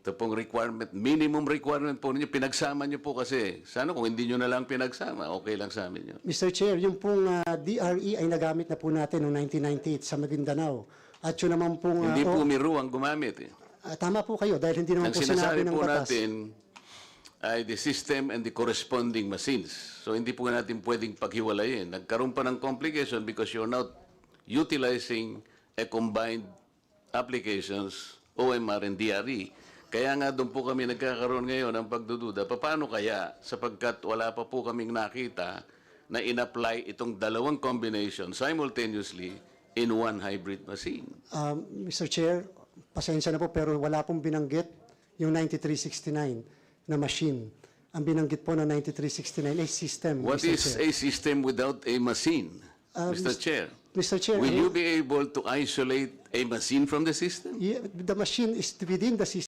Ito pong requirement, minimum requirement po ninyo, pinagsama nyo po kasi. Sana kung hindi nyo na lang pinagsama, okay lang sa amin yun. Mr. Chair, yung pong ah, DRE ay nagamit na po natin noong 1998 sa Maguindanao. At yun naman pong... ah, Hindi po oh, Miru ang gumamit eh. ah, tama po kayo dahil hindi naman Ang po sinabi sinasabi ng po batas. natin ay the system and the corresponding machines. So hindi po natin pwedeng paghiwalayin. Nagkaroon pa ng complication because you're now utilizing a combined applications, OMR and DRE. Kaya nga doon po kami nagkakaroon ngayon ng pagdududa. Paano kaya? Sapagkat wala pa po kaming nakita na in-apply itong dalawang combination simultaneously in one hybrid machine. Um, Mr. Chair, pasensya na po pero wala pong binanggit yung 9369 na machine. Ang binanggit po ng 9369 ay system, What Mr. is Chair. a system without a machine, Mr. Mr. Chair? Mr. Chair, Will eh, you be able to isolate a machine from the system? yeah, the machine is within the system.